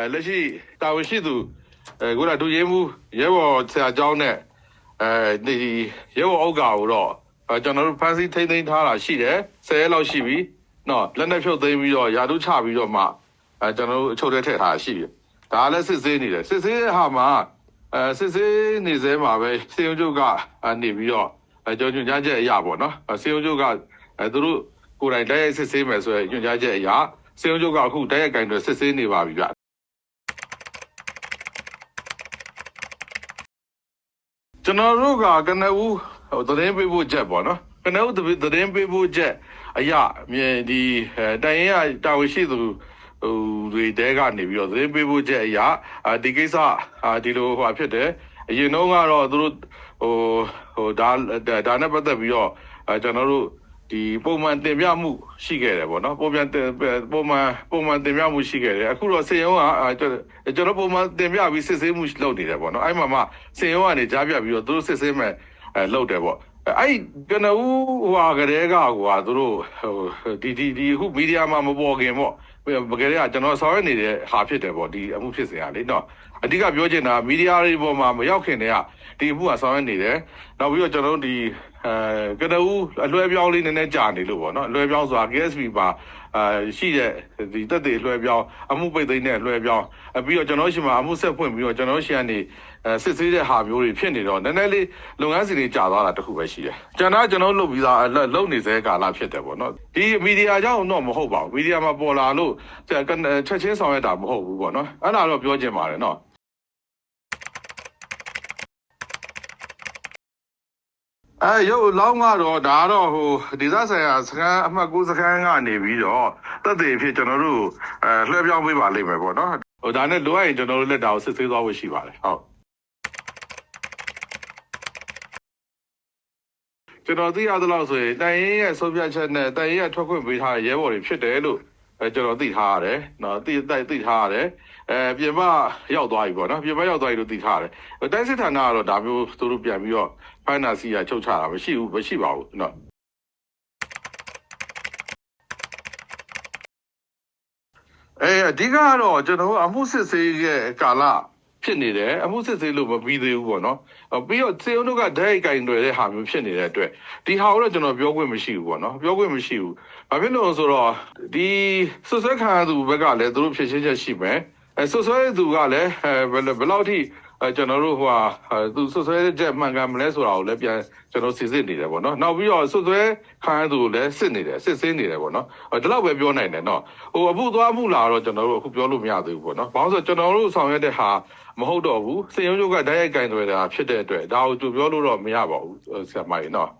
အဲလက်ရှိတာဝန်ရှိသူအဲကိုလာဒူရဲမှုရဲဘော်ဆရာကျောင်းနဲ့အဲဒီရဲဘော်အောက်ကာကိုတော့အဲကျွန်တော်တို့ဖန်စီထိမ့်သိမ်းထားတာရှိတယ်10ရက်လောက်ရှိပြီနော်လက်နဲ့ဖြုတ်သိမ်းပြီးတော့ယာတုချပြီးတော့မှအဲကျွန်တော်တို့အချုပ်ထဲထည့်ထားတာရှိပြီဒါလည်းစစ်ဆေးနေတယ်စစ်ဆေးတဲ့ဟာမှာအဲစစ်ဆေးနေစဲမှာပဲစေယုံချုပ်ကနေပြီးတော့အဲကျွန်တော်ညွှန်ကြားချက်အရာပေါ့နော်စေယုံချုပ်ကအဲသူတို့ကိုယ်တိုင်တိုက်ရိုက်စစ်ဆေးမယ်ဆိုရင်ညွှန်ကြားချက်အရာစေယုံချုပ်ကအခုတိုက်ရိုက်ကင်တွေစစ်ဆေးနေပါပြီဗျ ကျွန်တော်တို့ကကနဦးဟိုသတင်းပေးဖို့ချက်ပေါ့နော်ကနဦးသတင်းပေးဖို့ချက်အရာမြေဒီအဲတိုင်ရင်ကတာဝန်ရှိသူဟိုတွေတဲကနေပြီးတော့သတင်းပေးဖို့ချက်အရာအာဒီကိစ္စအာဒီလိုဟိုဖြစ်တယ်အရင်တော့ကတော့သူတို့ဟိုဟိုဒါဒါနဲ့ပတ်သက်ပြီးတော့အဲကျွန်တော်တို့ ဒီပုံမှန်တင်ပြမှုရှိခဲ့တယ်ပေါ့နော်ပုံမှန်တင်ပုံမှန်ပုံမှန်တင်ပြမှုရှိခဲ့တယ်အခုတော့စေရုံးကအာကျွန်တော်ပုံမှန်တင်ပြပြီးစစ်ဆေးမှုလုပ်နေတယ်ပေါ့နော်အဲ့မှာမှစေရုံးကနေကြားပြပြီးတော့သူတို့စစ်ဆေးမဲ့အဲလုပ်တယ်ပေါ့အဲ့ကနဦးဟိုဟာကလေးကဟိုဟာသူတို့ဟိုဒီဒီဒီအခုမီဒီယာမှာမပေါ်ခင်ပေါ့ဘကလေးကကျွန်တော်ဆော်ရနေတဲ့ဟာဖြစ်တယ်ပေါ့ဒီအမှုဖြစ်စဉ်ကလေနော် အဓိကပြောချင်တာမီဒီယာတွေပေါ်မှာမရောက်ခင်တည်းကဒီအမှုကဆော်ရနေတယ်နောက်ပြီးတော့ကျွန်တော်တို့ဒီအဲကနဦးအလွဲပြောင်းလေးနည်းနည်းကြာနေလို့ပေါ့နော်အလွဲပြောင်းဆိုတာ KSP ပါအာရှိတဲ့ဒီတက်တွေအလွဲပြောင်းအမှုပိတ်သိမ်းတဲ့အလွဲပြောင်းပြီးတော့ကျွန်တော်ရှိမှာအမှုဆက်ဖွင့်ပြီးတော့ကျွန်တော်ရှိကနေအဲစစ်ဆေးတဲ့ဟာမျိုးတွေဖြစ်နေတော့နည်းနည်းလေးလုပ်ငန်းစီတွေကြာသွားတာတခုပဲရှိတယ်။ကျွန်တော်ကျွန်တော်လုပ်ပြီးသားလုပ်နေစေကာလဖြစ်တယ်ပေါ့နော်။ဒီမီဒီယာကြောင့်တော့မဟုတ်ပါဘူး။မီဒီယာမှာပေါ်လာလို့ချက်ချင်းဆောင်ရွက်တာမဟုတ်ဘူးပေါ့နော်။အဲ့ဒါတော့ပြောချင်ပါတယ်နော်။ အဲရုပ်လောင်းကတော့ဒါကတော့ဟိုဒေသဆိုင်ရာစကန်အမှတ်9စကန်ကနေပြီးတော့တက်သေးဖြစ်ကျွန်တော်တို့အဲလွှဲပြောင်းပေးပါလိမ့်မယ်ပေါ့နော်ဟိုဒါနဲ့လိုအပ်ရင်ကျွန်တော်တို့လက်တာကိုစစ်ဆေးသွားဖို့ရှိပါတယ်ဟုတ်ကျွန်တော်သိရသလောက်ဆိုရင်တိုင်ရင်ရဲ့ဆုံးဖြတ်ချက်နဲ့တိုင်ရင်ရဲ့ထွက်ခွင့်ပေးထားတဲ့ရဲဘော်တွေဖြစ်တယ်လို့ အဲကျွန်တော်သိထားရတယ်နော်သိသိသိထားရတယ်အဲပြင်ပရောက်သွားပြီပေါ့နော်ပြင်ပရောက်သွားပြီလို့သိထားရတယ်တိုင်းစစ်ဌာနကတော့ဒါမျိုးသူတို့ပြန်ပြီးတော့ဖိုင်နာစီကချုပ်ချတာမရှိဘူးမရှိပါဘူးနော်အဲအဓိကကတော့ကျွန်တော်အမှုစစ်ဆေးရဲ့ကာလ ဖြစ်နေတယ်အမှုစစ်ဆေးလို့မပြီးသေးဘူးပေါ့နော်ပြီးတော့စေုံတို့ကဓာတ်ရိုက်ကင်တွေတဲ့ဟာမျိုးဖြစ်နေတဲ့အတွက်ဒီဟာကိုတော့ကျွန်တော်ပြောခွင့်မရှိဘူးပေါ့နော်ပြောခွင့်မရှိဘူးဘာဖြစ်လို့ဆိုတော့ဒီဆွဆွဲခံရသူဘက်ကလည်းသူတို့ဖြည့်ချင်းချက်ရှိမယ်အဲဆွဆွဲသူကလည်းဘယ်ဘယ်လောက်ထိ အဲကျွန်တော်တို့ဟိုဟာသူဆွဆွဲချက်မှန်ကန်မလဲဆိုတာကိုလည်းပြန်ကျွန်တော်စစ်စစ်နေတယ်ပေါ့နော်နောက်ပြီးတော့ဆွဆွဲခံရသူကိုလည်းစစ်နေတယ်စစ်စင်းနေတယ်ပေါ့နော်ဒီလောက်ပဲပြောနိုင်တယ်နော်ဟိုအမှုသွားမှုလာတော့ကျွန်တော်တို့အခုပြောလို့မရသေးဘူးပေါ့နော်ဘာလို့ဆိုကျွန်တော်တို့ဆောင်ရွက်တဲ့ဟာမဟုတ်တော့ဘူးစေယုံချုပ်ကဓာတ်ရိုက်ကင်တွေတာဖြစ်တဲ့အတွက်ဒါကိုသူပြောလို့တော့မရပါဘူးဆရာမကြီးနော်